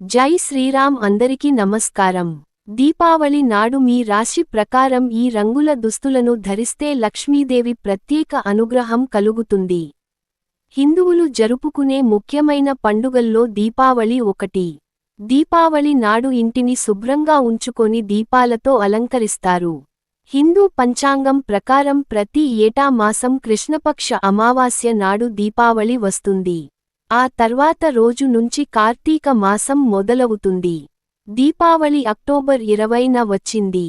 జై శ్రీరామ్ అందరికీ నమస్కారం. దీపావళి నాడు మీ రాశి ప్రకారం ఈ రంగుల దుస్తులను ధరిస్తే లక్ష్మీదేవి ప్రత్యేక అనుగ్రహం కలుగుతుంది. హిందువులు జరుపుకునే ముఖ్యమైన పండుగల్లో దీపావళి ఒకటి. దీపావళి నాడు ఇంటిని శుభ్రంగా ఉంచుకొని దీపాలతో అలంకరిస్తారు. హిందూ పంచాంగం ప్రకారం ప్రతి ఏటా మాసం కృష్ణపక్ష అమావాస్య నాడు దీపావళి వస్తుంది. ఆ తర్వాత రోజు నుంచి కార్తీక మాసం మొదలవుతుంది. దీపావళి అక్టోబర్ ఇరవైన వచ్చింది.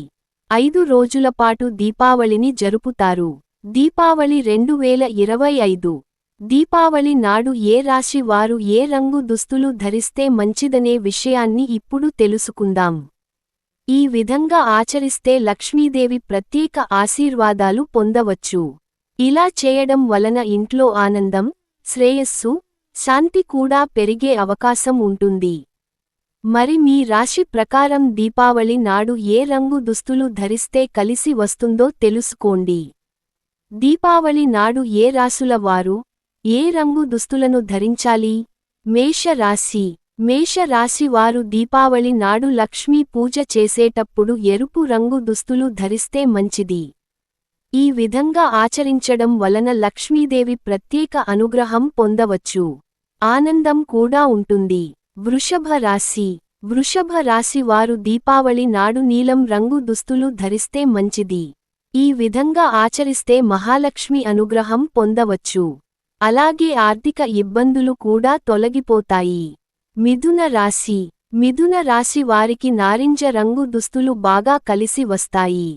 ఐదు రోజులపాటు దీపావళిని జరుపుతారు. దీపావళి రెండు వేల ఇరవై ఐదు. దీపావళి నాడు ఏ రాశి వారు ఏ రంగు దుస్తులు ధరిస్తే మంచిదనే విషయాన్ని ఇప్పుడు తెలుసుకుందాం. ఈ విధంగా ఆచరిస్తే లక్ష్మీదేవి ప్రత్యేక ఆశీర్వాదాలు పొందవచ్చు. ఇలా చేయడం వలన ఇంట్లో ఆనందం శ్రేయస్సు శాంతి కూడా పెరిగే అవకాశం ఉంటుంది. మరి మీ రాశి ప్రకారం దీపావళి నాడు ఏ రంగు దుస్తులు ధరిస్తే కలిసి వస్తుందో తెలుసుకోండి. దీపావళి నాడు ఏ రాశుల వారు ఏ రంగు దుస్తులను ధరించాలి? మేష మేషరాశి మేష వారు దీపావళి నాడు లక్ష్మీ పూజ చేసేటప్పుడు ఎరుపు రంగు దుస్తులు ధరిస్తే మంచిది. ఈ విధంగా ఆచరించడం వలన లక్ష్మీదేవి ప్రత్యేక అనుగ్రహం పొందవచ్చు. ఆనందం కూడా ఉంటుంది. వృషభ రాశి. వృషభ రాశి వారు దీపావళి నాడు నీలం రంగు దుస్తులు ధరిస్తే మంచిది. ఈ విధంగా ఆచరిస్తే మహాలక్ష్మి అనుగ్రహం పొందవచ్చు. అలాగే ఆర్థిక ఇబ్బందులు కూడా తొలగిపోతాయి. మిథున రాశి. మిథున రాశి వారికి నారింజ రంగు దుస్తులు బాగా కలిసి వస్తాయి.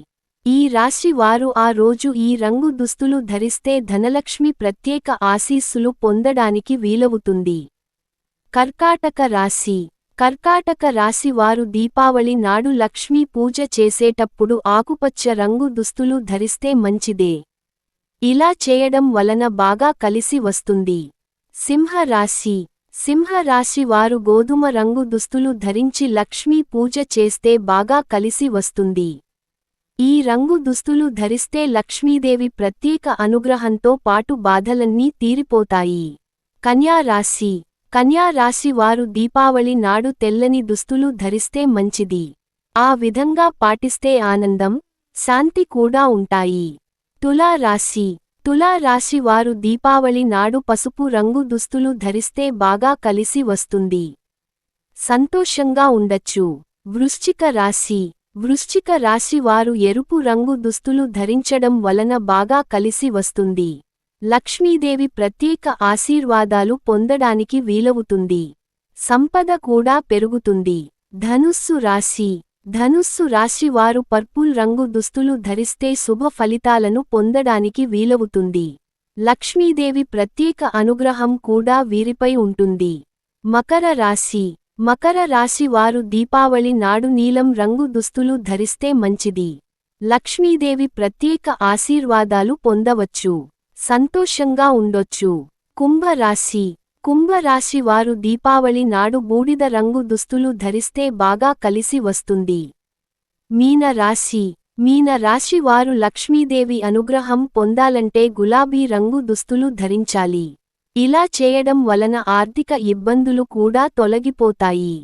ఈ రాశి వారు ఆ రోజు ఈ రంగు దుస్తులు ధరిస్తే ధనలక్ష్మి ప్రత్యేక ఆశీస్సులు పొందడానికి వీలవుతుంది. కర్కాటక రాశి. కర్కాటక రాశి వారు దీపావళి నాడు లక్ష్మీ పూజ చేసేటప్పుడు ఆకుపచ్చ రంగు దుస్తులు ధరిస్తే మంచిదే. ఇలా చేయడం వలన బాగా కలిసి వస్తుంది. సింహరాశి సింహరాశి వారు గోధుమ రంగు దుస్తులు ధరించి లక్ష్మీ పూజ చేస్తే బాగా కలిసి వస్తుంది. ఈ రంగు దుస్తులు ధరిస్తే లక్ష్మీదేవి ప్రత్యేక అనుగ్రహంతో పాటు బాధలన్నీ తీరిపోతాయి. కన్యారాశి కన్యారాశి వారు దీపావళి నాడు తెల్లని దుస్తులు ధరిస్తే మంచిది. ఆ విధంగా పాటిస్తే ఆనందం శాంతి కూడా ఉంటాయి. తులారాశి తులారాశి వారు దీపావళి నాడు పసుపు రంగు దుస్తులు ధరిస్తే బాగా కలిసి వస్తుంది. సంతోషంగా ఉండొచ్చు. వృశ్చిక రాశి. వృశ్చిక రాశి వారు ఎరుపు రంగు దుస్తులు ధరించడం వలన బాగా కలిసి వస్తుంది. లక్ష్మీదేవి ప్రత్యేక ఆశీర్వాదాలు పొందడానికి వీలవుతుంది. సంపద కూడా పెరుగుతుంది. ధనుస్సు రాశి. ధనుస్సు రాశి వారు పర్పుల్ రంగు దుస్తులు ధరిస్తే శుభ ఫలితాలను పొందడానికి వీలవుతుంది. లక్ష్మీదేవి ప్రత్యేక అనుగ్రహం కూడా వీరిపై ఉంటుంది. మకర రాశి. మకర రాశి వారు దీపావళి నాడు నీలం రంగు దుస్తులు ధరిస్తే మంచిది. లక్ష్మీదేవి ప్రత్యేక ఆశీర్వాదాలు పొందవచ్చు. సంతోషంగా ఉండొచ్చు. కుంభరాశి కుంభరాశి వారు దీపావళి నాడు బూడిద రంగు దుస్తులు ధరిస్తే బాగా కలిసి వస్తుంది. మీన రాశి. మీన వారు లక్ష్మీదేవి అనుగ్రహం పొందాలంటే గులాబీ రంగు దుస్తులు ధరించాలి. ఇలా చేయడం వలన ఆర్థిక ఇబ్బందులు కూడా తొలగిపోతాయి.